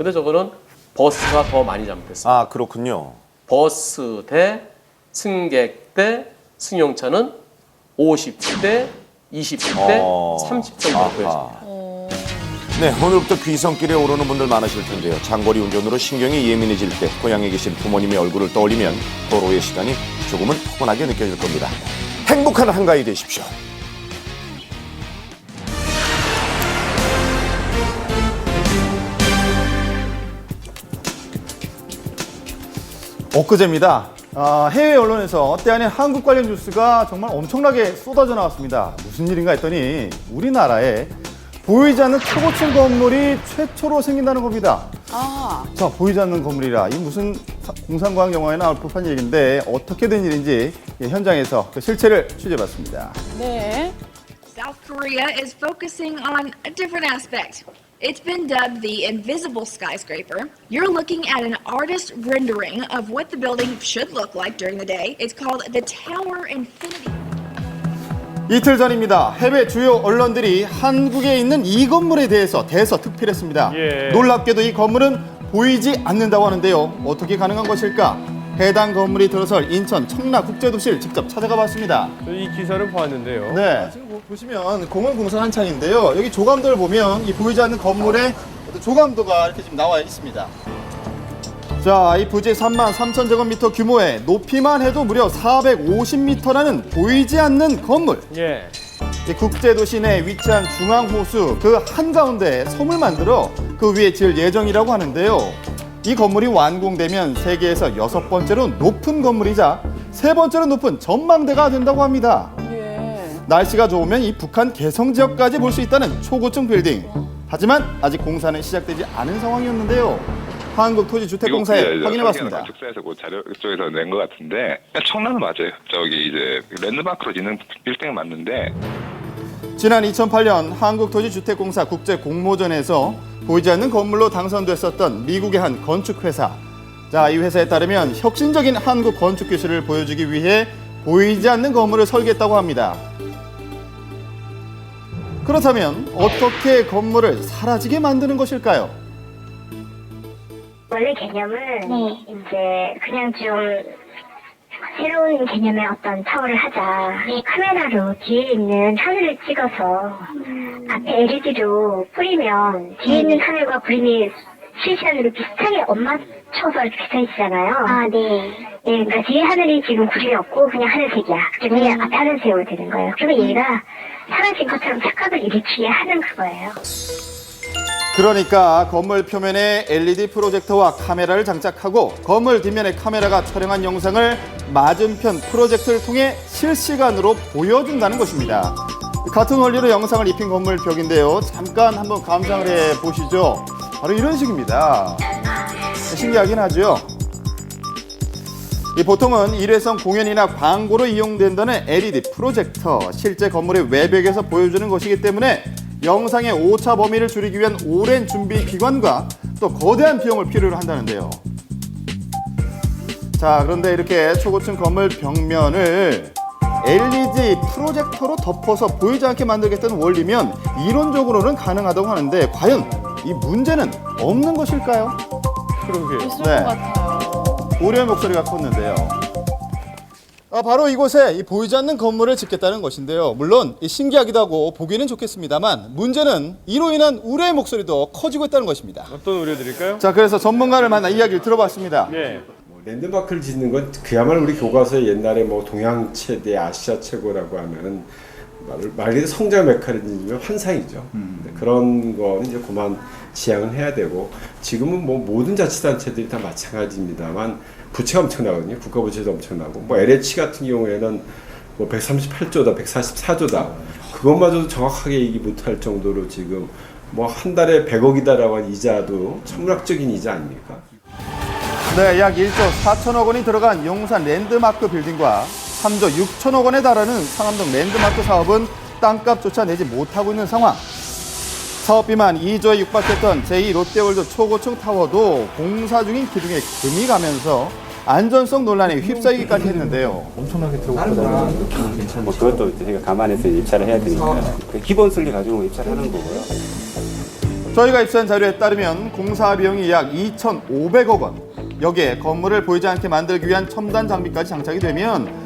근데 저거는 버스가 더 많이 잘못됐어요. 아 그렇군요. 버스 대 승객 대 승용차는 50대, 20대, 어, 30 정도로 보여집니다. 아하. 네, 오늘부터 귀성길에 오르는 분들 많으실 텐데요. 장거리 운전으로 신경이 예민해질 때 고향에 계신 부모님의 얼굴을 떠올리면 도로의 시간이 조금은 포근하게 느껴질 겁니다. 행복한 한가위 되십시오. 엊그제입니다. 아, 해외 언론에서 때 아닌 한국 관련 뉴스가 정말 엄청나게 쏟아져 나왔습니다. 무슨 일인가 했더니 우리나라에 보이지 않는 초고층 건물이 최초로 생긴다는 겁니다. 아, 자, 보이지 않는 건물이라 이 무슨 사- 공상과학 영화에 나올 법한 얘기인데 어떻게 된 일인지 예, 현장에서 그 실체를 취재해봤습니다. 네. South Korea is focusing on a different aspect. It's been dubbed the invisible skyscraper. You're looking at an artist rendering of what the building should look like during the day. It's called the Tower Infinity. 이틀 전입니다. 해외 주요 언론들이 한국에 있는 이 건물에 대해서 대서특필했습니다. 예. 놀랍게도 이 건물은 보이지 않는다고 하는데요. 어떻게 가능한 것일까? 해당 건물이 들어설 인천 청라 국제도시를 직접 찾아가 봤습니다. 저이 기사를 보았는데요. 네. 보- 보시면 공원 공사 한창인데요. 여기 조감도를 보면 이 보이지 않는 건물에 조감도가 이렇게 지금 나와 있습니다. 자, 이 부지 3만 3천 제곱미터 규모의 높이만 해도 무려 450m라는 보이지 않는 건물. 예. 이 국제도시 내에 위치한 중앙호수 그 한가운데 섬을 만들어 그 위에 지을 예정이라고 하는데요. 이 건물이 완공되면 세계에서 여섯 번째로 높은 건물이자 세 번째로 높은 전망대가 된다고 합니다. 예. 날씨가 좋으면 이 북한 개성 지역까지 볼 수 있다는 초고층 빌딩. 하지만 아직 공사는 시작되지 않은 상황이었는데요. 한국토지주택공사에 확인해봤습니다. 건축사에서 그 자료 쪽에서 낸 것 같은데 청라는 맞아요. 저기 이제 랜드마크로 짓는 빌딩 맞는데 지난 2008년 한국토지주택공사 국제공모전에서 보이지 않는 건물로 당선됐었던 미국의 한 건축회사. 자, 이 회사에 따르면 혁신적인 한국 건축 기술을 보여주기 위해 보이지 않는 건물을 설계했다고 합니다. 그렇다면 어떻게 건물을 사라지게 만드는 것일까요? 원래 개념은 이제 그냥 좀 새로운 개념의 어떤 타워를 하자. 이 카메라로 뒤에 있는 하늘을 찍어서 앞에 LED로 뿌리면 뒤에 있는 하늘과 그림이 실시간으로 비슷하게 엇맞춰서 이렇게 서 있잖아요. 아, 네. 네, 그러니까 뒤에 하늘이 지금 구름이 없고 그냥 하늘색이야. 그중에 앞에 하늘색으로 되는 거예요. 그러면 얘가 사라진 것처럼 착각을 일으키게 하는 그거예요. 그러니까 건물 표면에 LED 프로젝터와 카메라를 장착하고 건물 뒷면에 카메라가 촬영한 영상을 맞은편 프로젝터를 통해 실시간으로 보여준다는 것입니다. 같은 원리로 영상을 입힌 건물 벽인데요. 잠깐 한번 감상을 해 보시죠. 바로 이런 식입니다. 신기하긴 하죠. 이 보통은 일회성 공연이나 광고로 이용된다는 LED 프로젝터, 실제 건물의 외벽에서 보여주는 것이기 때문에 영상의 오차 범위를 줄이기 위한 오랜 준비 기간과 또 거대한 비용을 필요로 한다는데요. 자, 그런데 이렇게 초고층 건물 벽면을 LED 프로젝터로 덮어서 보이지 않게 만들겠다는 원리면 이론적으로는 가능하다고 하는데 과연 이 문제는 없는 것일까요? 그러게. 있을 네. 것 같아요. 우려의 목소리가 컸는데요. 아, 바로 이곳에 이 보이지 않는 건물을 짓겠다는 것인데요. 물론 이 신기하기도 하고 보기는 좋겠습니다만 문제는 이로 인한 우려의 목소리도 커지고 있다는 것입니다. 어떤 우려 드릴까요? 자, 그래서 전문가를 만나 이야기를 들어봤습니다. 예. 랜드마크를 짓는 건 그야말로 우리 교과서에 옛날에 뭐 동양 최대, 아시아 최고라고 하면은 말, 말 그대로 성장 메커니즘의 환상이죠. 근데 그런 거는 이제 그만 지향을 해야 되고 지금은 뭐 모든 자치단체들이 다 마찬가지입니다만 부채가 엄청나거든요. 국가 부채도 엄청나고 뭐 LH 같은 경우에는 뭐 138조다, 144조다. 그것마저도 정확하게 얘기 못할 정도로 지금 뭐 한 달에 100억이다라고 한 이자도 천문학적인 이자 아닙니까? 네, 약 1조 4천억 원이 들어간 용산 랜드마크 빌딩과 3조 6천억 원에 달하는 상암동 랜드마크 사업은 땅값조차 내지 못하고 있는 상황. 사업비만 2조에 육박했던 제2롯데월드 초고층 타워도 공사 중인 기둥에 금이 가면서 안전성 논란에 휩싸이기까지 했는데요. 뭐 그것도 저희가 감안해서 입찰을 해야 되니까 그 기본 설계 가지고 입찰하는 거고요. 저희가 입수한 자료에 따르면 공사 비용이 약 2,500억 원. 여기에 건물을 보이지 않게 만들기 위한 첨단 장비까지 장착이 되면